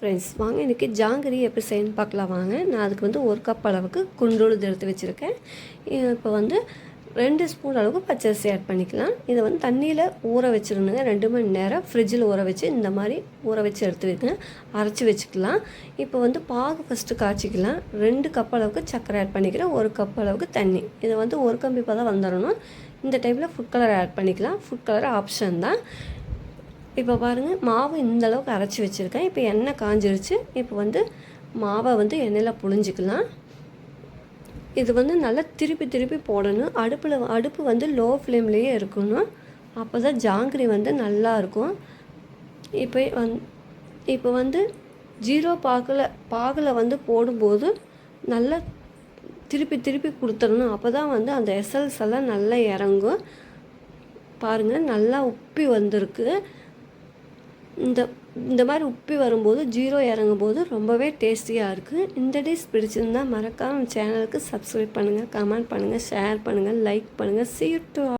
Friends வாங்க இன்றைக்கி ஜாங்கிரி எப்படி செய்யணும் பார்க்கலாம். வாங்க நான் அதுக்கு வந்து ஒரு கப் அளவுக்கு குண்டுழுது எடுத்து வச்சுருக்கேன். இப்போ வந்து ரெண்டு ஸ்பூன் அளவுக்கு பச்சரிசி ஆட் பண்ணிக்கலாம். இதை வந்து தண்ணியில் ஊற வச்சுருந்துங்க ரெண்டு மணி நேரம் ஃப்ரிட்ஜில் ஊற வச்சு இந்த மாதிரி ஊற வச்சு எடுத்து வைங்க அரைச்சி வச்சுக்கலாம். இப்போ வந்து பாகு ஃபஸ்ட்டு காய்ச்சிக்கலாம். ரெண்டு கப் அளவுக்கு சர்க்கரை ஆட் பண்ணிக்கிறேன். ஒரு கப் அளவுக்கு தண்ணி. இதை வந்து ஒரு கம்பி பதம் வந்துடணும் இந்த டைமில் ஃபுட் கலர் ஆட் பண்ணிக்கலாம். ஃபுட் கலர் ஆப்ஷன் தான். இப்போ பாருங்கள் மாவு இந்தளவுக்கு அரைச்சி வச்சுருக்கேன். இப்போ எண்ணெய் காஞ்சிருச்சு. இப்போ வந்து மாவை வந்து எண்ணெயில் புழிஞ்சிக்கலாம். இது வந்து நல்லா திருப்பி திருப்பி போடணும். அடுப்பில் அடுப்பு வந்து லோ ஃப்ளேம்லேயே இருக்கணும். அப்போ தான் ஜாங்கிரி வந்து நல்லாயிருக்கும் இப்போ வந் இப்போ வந்து ஜீரோ பாகில் பாகில் வந்து போடும்போது நல்லா திருப்பி திருப்பி கொடுத்துடணும். அப்போ தான் வந்து அந்த எசல்ஸ் எல்லாம் நல்லா இறங்கும். பாருங்கள் நல்லா உப்பி வந்திருக்கு. இந்த இந்த மாதிரி உப்பி வரும்போது ஜீரோ இறங்கும் போது ரொம்பவே டேஸ்டியாக இருக்குது இந்த டிஷ் பிடிச்சிருந்தா மறக்காம சேனலுக்கு சப்ஸ்கிரைப் பண்ணுங்கள் கமெண்ட் பண்ணுங்கள் ஷேர் பண்ணுங்கள் லைக் பண்ணுங்கள் சீர் டு